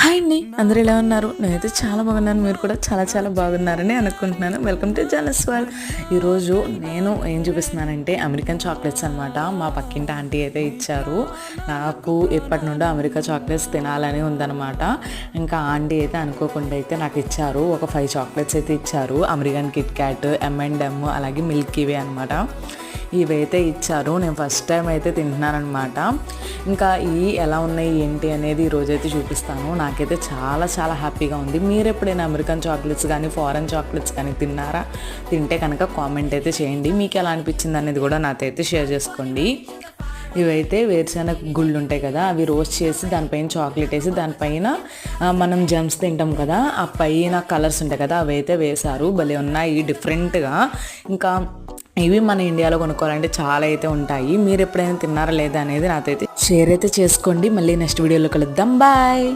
Hi అండి. అందరూ ఎలా ఉన్నారు? నేనైతే చాలా బాగున్నాను. మీరు కూడా చాలా చాలా బాగున్నారని అనుకుంటున్నాను. వెల్కమ్ టు జనస్ వాల్ ఈరోజు నేను ఏం చూపిస్తున్నానంటే అమెరికన్ చాక్లెట్స్ అనమాట మా పక్కింటి ఆంటీ అయితే ఇచ్చారు. నాకు ఎప్పటి నుండో అమెరికా చాక్లెట్స్ తినాలని ఉందన్నమాట. ఇంకా ఆంటీ అయితే అనుకోకుండా అయితే నాకు ఇచ్చారు. ఒక ఫైవ్ చాక్లెట్స్ అయితే ఇచ్చారు. American Kit Kat M and M అలాగే మిల్క్ ఇవే అనమాట ఇవైతే ఇచ్చారు. నేను ఫస్ట్ టైం అయితే తింటున్నాను అనమాట ఇంకా ఇవి ఎలా ఉన్నాయి ఏంటి అనేది ఈరోజైతే చూపిస్తాను. నాకైతే చాలా చాలా హ్యాపీగా ఉంది. మీరు ఎప్పుడైనా అమెరికన్ చాక్లెట్స్ కానీ ఫారెన్ చాక్లెట్స్ కానీ తిన్నారా? తింటే కనుక కామెంట్ అయితే చేయండి. మీకు ఎలా అనిపించింది అనేది కూడా నాతో అయితే షేర్ చేసుకోండి. ఇవైతే వేరుశనగ గుళ్ళు ఉంటాయి కదా అవి రోస్ట్ చేసి దానిపైన చాక్లెట్ వేసి దానిపైన మనం జమ్స్ తింటాం కదా ఆ పైన కలర్స్ ఉంటాయి కదా అవి అయితే వేశారు. భలే ఉన్నాయి డిఫరెంట్గా. ఇంకా ఇవి మన ఇండియాలో కొనుక్కోవాలంటే చాలా అయితే ఉంటాయి. మీరు ఎప్పుడైనా తిన్నారా లేదా అనేది నాతో అయితే షేర్ అయితే చేసుకోండి. మళ్ళీ నెక్స్ట్ వీడియోలో కలుద్దాం. బాయ్.